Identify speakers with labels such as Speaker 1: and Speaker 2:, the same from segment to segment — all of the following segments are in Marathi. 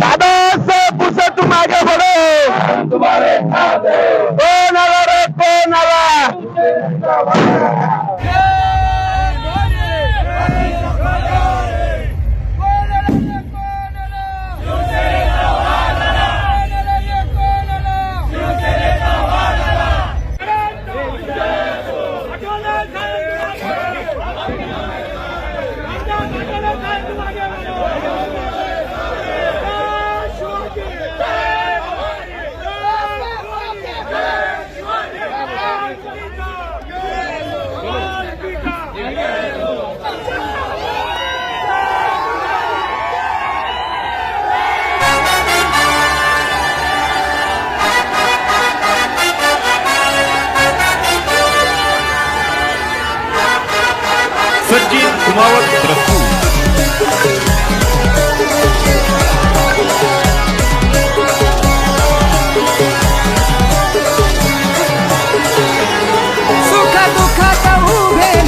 Speaker 1: दादा सब कुछ तुम्हारे बड़े तुम्हारे कौन आला रे कौन आला
Speaker 2: Come on, come
Speaker 3: on, come on, come on.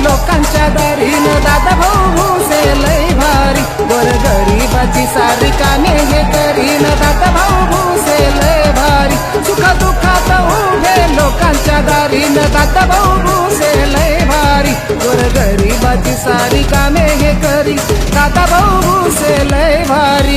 Speaker 3: लोकांच्या दारीन दादा भाऊ से लय भारी. वर गरीबाची सारी कामे हे करीन दादा भाऊ से लय भारी. सुख दुःखात उभे लोकांच्या दारीन दादा भाऊ भुसे लय भारी गोर गरीबाची सारी कामे हे करी. दादा भाऊ भुसे लय भारी.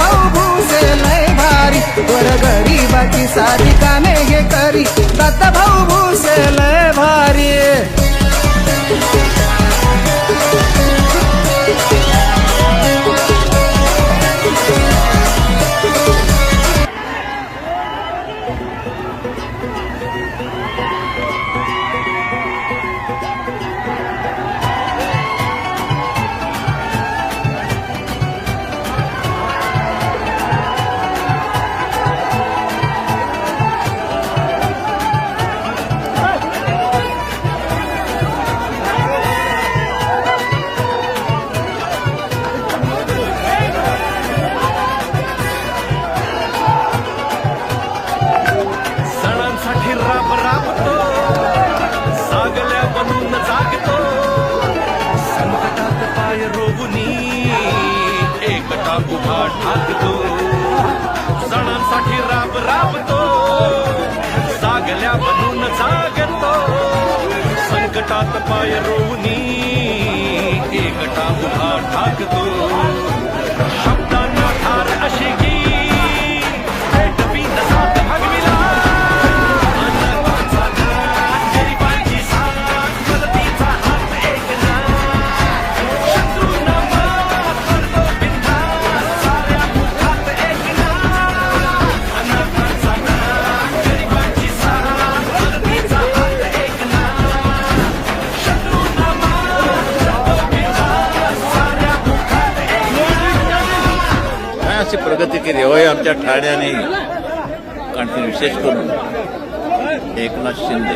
Speaker 3: भाऊ लय भारी. वर गरीबाची सारी कामे हे करी. दादा भाऊ भूसे लय भारी.
Speaker 2: ठाकतो. सणांसाठी राब राबतो. सागल्या बनून जागतो. संकटात पाय रोवणी एकटा उभा ठाकतो.
Speaker 4: काय प्रगती केली. होय आमच्या ठाण्याने आणि विशेष करून एकनाथ शिंदे.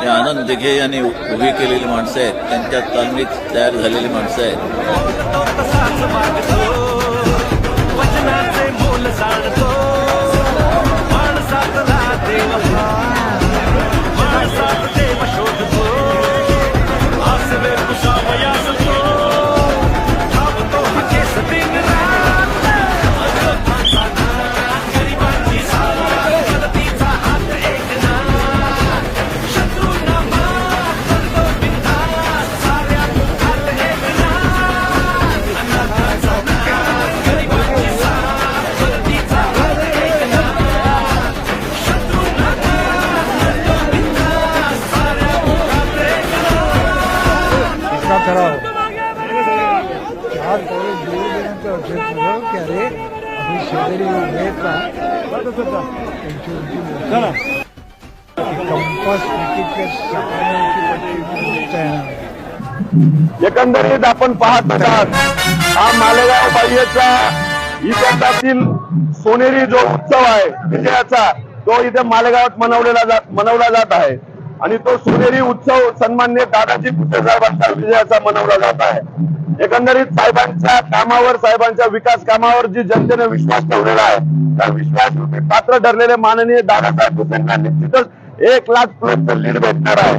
Speaker 4: हे आनंद दिघे यांनी उभी केलेली माणसं आहेत. त्यांच्या तालमीत तयार झालेली माणसं आहेत.
Speaker 1: एकंदरीत आपण पाहत आहात हा मालेगाव बाह्यच्या इतिहासातील सोनेरी जो उत्सव आहे विजयाचा तो इथे मालेगावात मनवलेला जात मनवला जात आहे. आणि तो सोनेरी उत्सव सन्मान्य दादाजी कुठे साहेबांच्या विजयाचा मनवला जात आहे. एकंदरीत साहेबांच्या कामावर साहेबांच्या विकास कामावर जी जनतेने विश्वास ठेवलेला आहे त्या विश्वास पात्र ठरलेले माननीय दादासाहेब भुसेंना निश्चितच एक लाख प्लसचं लीड भेटणार आहे.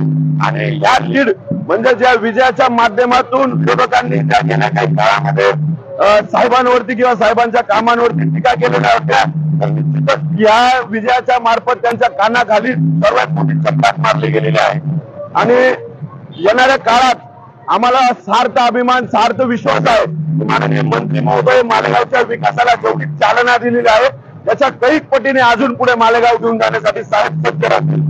Speaker 1: आणि या लीड म्हणजे ज्या विजयाच्या माध्यमातून विरोधकांनी त्या गेल्या काही काळामध्ये साहेबांवरती किंवा साहेबांच्या कामांवरती टीका केलेल्या होत्या या विजयाच्या मार्फत त्यांच्या कानाखाली सर्वात मोठी चपटाक मारली गेलेली आहे. आणि येणाऱ्या काळात आम्हाला सार्थ अभिमान सार्थ विश्वास आहे. माननीय मंत्री महोदय मालेगावच्या विकासाला जेवढी चालना दिलेली आहे त्याच्या कैक पटीने अजून पुढे मालेगाव घेऊन जाण्यासाठी साहेब सज्ज राहतील.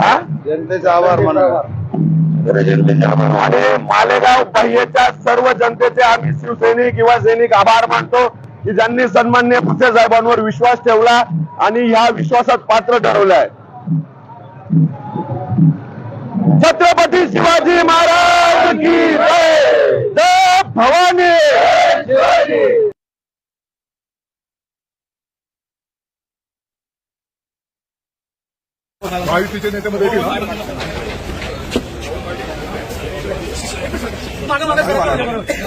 Speaker 1: हा?
Speaker 2: जनतेचा आभार म्हणा
Speaker 1: आणि मालेगाव बाह्यच्या सर्व जनतेचे आम्ही शिवसैनिक किंवा सैनिक आभार मानतो की ज्यांनी सन्मान्य भुसे साहेबांवर विश्वास ठेवला आणि ह्या विश्वासात पात्र ठरवलाय. छत्रपती शिवाजी महाराज की जय! भवानी!
Speaker 5: महायुतीचे नेत्यामध्ये देखील